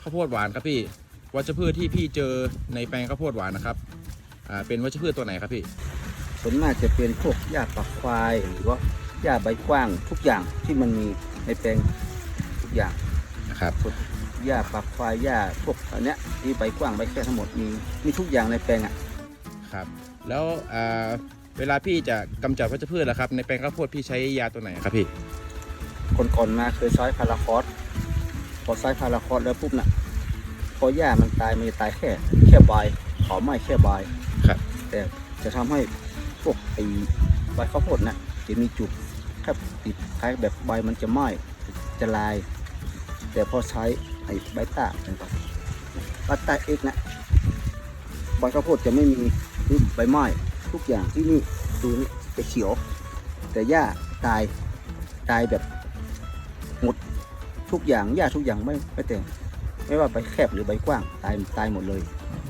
ข้าวโพดหวานครับพี่วัชพืชที่พี่เจอในแปลงข้าวโพดหวานนะครับเป็นวัชพืชตัวไหนครับพี่ส่วนมากจะเป็นพวกหญ้าปักควายหรือว่าหญ้าใบกว้างทุกอย่างที่มันมีในแปลงทุกอย่างนะครับหญ้าปักควายหญ้าพวกอันเนี้ยที่ใบกว้างใบแค่ทั้งหมดมีมีทุกอย่างในแปลงอะครับ แล้ว เวลาพี่จะกำจัดวัชพืชล่ะครับ ในแปลงข้าวโพดพี่ใช้ยาตัวไหนครับพี่คนก่อนมาเคยใช้พาราคอสพอใช้พาราคอสแล้วปุ๊บน่ะพอหญ้ามันตายมันจะตายแค่แค่ใบเผาไหม้แค่ใบครับ แต่จะทำให้พวกไอ้ใบข้าวโพดน่ะจะมีจุดแค่ติดคล้ายแบบใบมันจะไหม้จะลาย แต่พอใช้ไอ้ใบต้านะครับใบต้าเอ็กซ์นะใบข้าวโพดจะไม่มีคือใบไม้ ทุกอย่างที่นี่ดูนี่จะเขียว แต่หญ้าตายตายแบบหมดทุกอย่างหญ้าทุกอย่างไม่ไม่แต่งไม่ว่าใบแคบหรือใบกว้างตายตายหมดเลย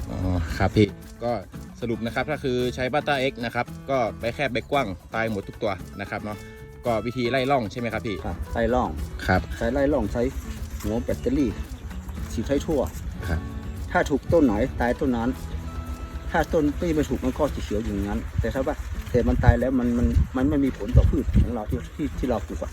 อ๋อครับพี่ก็สรุปนะครับถ้าคือใช้บัตตาเอ็กนะครับก็ไปแค่ใบกว้างตายหมดทุกตัวนะครับเนาะก็วิธีไล่ล่องใช่ไหมครับพี่ครับไล่ล่องครับใช้ไล่ล่องใช้หัวแบตเตอรี่ฉีดให้ทั่วครับถ้าถูกต้นไหนตายต้นนั้น ถ้าต้นที่ไม่ถูกมันก็จะเขียวอยู่อย่างนั้น แต่ถ้าว่าแต่มันตายแล้วมันมันมันไม่มีผลต่อพืชของเราที่ที่ที่เราปลูกอะ